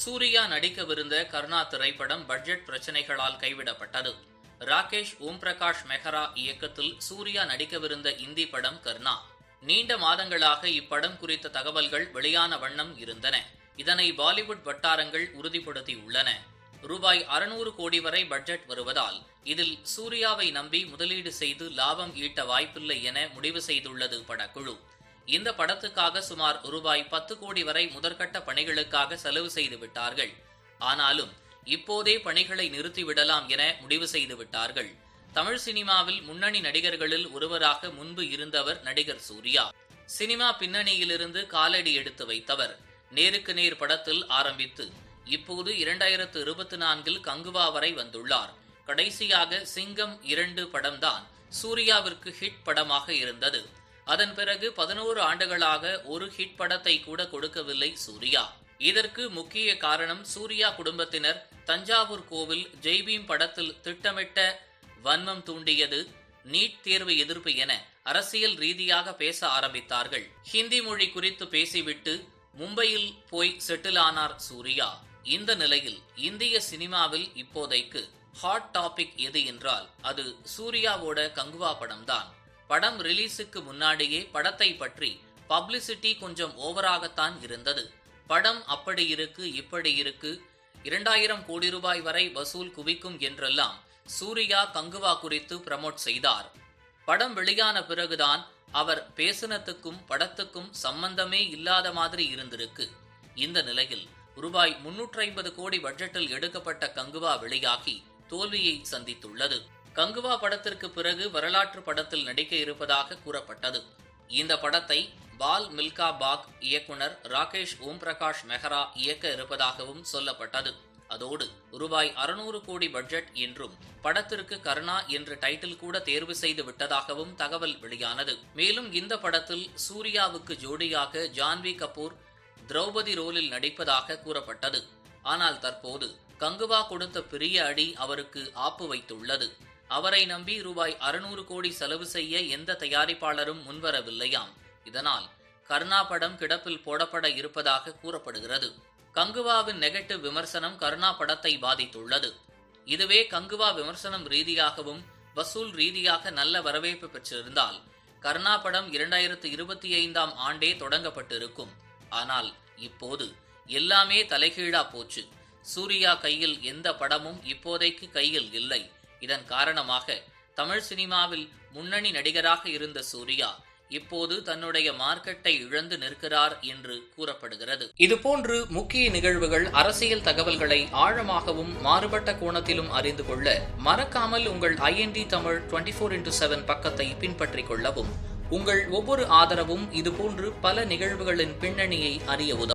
சூர்யா நடிக்கவிருந்த கர்ணா திரைப்படம் பட்ஜெட் பிரச்சனைகளால் கைவிடப்பட்டது. ராகேஷ் ஓம் பிரகாஷ் மெஹரா இயக்கத்தில் சூர்யா நடிக்கவிருந்த இந்தி படம் கர்ணா. நீண்ட மாதங்களாக இப்படம் குறித்த தகவல்கள் வெளியான வண்ணம் இருந்தன. இதனை பாலிவுட் வட்டாரங்கள் உறுதிப்படுத்தியுள்ளன. ரூபாய் அறுநூறு கோடி வரை பட்ஜெட் வருவதால் இதில் சூர்யாவை நம்பி முதலீடு செய்து லாபம் ஈட்ட வாய்ப்பில்லை என முடிவு செய்துள்ளது படக்குழு. இந்த படத்துக்காக சுமார் ரூபாய் பத்து கோடி வரை முதற்கட்ட பணிகளுக்காக செலவு செய்து விட்டார்கள். ஆனாலும் இப்போதே பணிகளை நிறுத்திவிடலாம் என முடிவு செய்து விட்டார்கள். தமிழ் சினிமாவில் முன்னணி நடிகர்களில் ஒருவராக முன்பு இருந்தவர் நடிகர் சூர்யா. சினிமா பின்னணியிலிருந்து காலடி எடுத்து வைத்தவர். நேருக்கு நேர் படத்தில் ஆரம்பித்து இப்போது இரண்டாயிரத்து இருபத்தி நான்கில் கங்குவா வரை வந்துள்ளார். கடைசியாக சிங்கம் இரண்டு படம்தான் சூர்யாவிற்கு ஹிட் படமாக இருந்தது. அதன் பிறகு பதினோரு ஆண்டுகளாக ஒரு ஹிட் படத்தை கூட கொடுக்கவில்லை சூர்யா. இதற்கு முக்கிய காரணம் சூர்யா குடும்பத்தினர் தஞ்சாவூர் கோவில் ஜெய்பீம் படத்தில் திட்டமிட்ட வன்மம் தூண்டியது நீட் தேர்வு எதிர்ப்பு என அரசியல் ரீதியாக பேச ஆரம்பித்தார்கள். ஹிந்தி மொழி குறித்து பேசிவிட்டு மும்பையில் போய் செட்டில் ஆனார் சூர்யா. இந்த நிலையில் இந்திய சினிமாவில் இப்போதைக்கு ஹாட் டாபிக் எது என்றால் அது சூர்யாவோட கங்குவா படம்தான். படம் ரிலீஸுக்கு முன்னாடியே படத்தை பற்றி பப்ளிசிட்டி கொஞ்சம் ஓவராகத்தான் இருந்தது. படம் அப்படி இருக்கு இப்படி இருக்கு இரண்டாயிரம் கோடி ரூபாய் வரை வசூல் குவிக்கும் என்றெல்லாம் சூர்யா கங்குவா குறித்து பிரமோட் செய்தார். படம் வெளியான பிறகுதான் அவர் பேசினத்துக்கும் படத்துக்கும் சம்பந்தமே இல்லாத மாதிரி இருந்திருக்கு. இந்த நிலையில் ரூபாய் முன்னூற்றி ஐம்பது கோடி பட்ஜெட்டில் எடுக்கப்பட்ட கங்குவா வெளியாகி தோல்வியை சந்தித்துள்ளது. கங்குவா படத்திற்கு பிறகு வரலாற்று படத்தில் நடிக்க இருப்பதாக கூறப்பட்டது. இந்த படத்தை பால் மில்கா பாக் இயக்குனர் ராகேஷ் ஓம் பிரகாஷ் மெஹ்ரா இயக்க இருப்பதாகவும் சொல்லப்பட்டது. அதோடு ரூபாய் அறுநூறு கோடி பட்ஜெட் என்றும் படத்திற்கு கருணா என்ற டைட்டில் கூட தேர்வு செய்து விட்டதாகவும் தகவல் வெளியானது. மேலும் இந்த படத்தில் சூர்யாவுக்கு ஜோடியாக ஜான்வி கபூர் திரௌபதி ரோலில் நடிப்பதாக கூறப்பட்டது. ஆனால் தற்போது கங்குவா கொடுத்த பெரிய அடி அவருக்கு ஆப்பு வைத்துள்ளது. அவரை நம்பி ரூபாய் அறுநூறு கோடி செலவு செய்ய எந்த தயாரிப்பாளரும் முன்வரவில்லையாம். இதனால் கர்ணா படம் கிடப்பில் போடப்பட இருப்பதாக கூறப்படுகிறது. கங்குவாவின் நெகட்டிவ் விமர்சனம் கருணா படத்தை பாதித்துள்ளது. இதுவே கங்குவா விமர்சனம் ரீதியாகவும் வசூல் ரீதியாக நல்ல வரவேற்பு பெற்றிருந்தால் கர்ணா படம் இரண்டாயிரத்து இருபத்தி ஐந்தாம் ஆண்டே தொடங்கப்பட்டிருக்கும். ஆனால் இப்போது எல்லாமே தலைகீழா போச்சு. சூர்யா கையில் எந்த படமும் இப்போதைக்கு கையில் இல்லை. இதன் காரணமாக தமிழ் சினிமாவில் முன்னணி நடிகராக இருந்த சூர்யா இப்போது தன்னுடைய மார்க்கெட்டை இழந்து நிற்கிறார் என்று கூறப்படுகிறது. இதுபோன்று முக்கிய நிகழ்வுகள் அரசியல் தகவல்களை ஆழமாகவும் மாறுபட்ட கோணத்திலும் அறிந்து கொள்ள மறக்காமல் உங்கள் IND Tamil twenty four into seven பக்கத்தை பின்பற்றிக் கொள்ளவும். உங்கள் ஒவ்வொரு ஆதரவும் இதுபோன்று பல நிகழ்வுகளின் பின்னணியை அறிய உதவும்.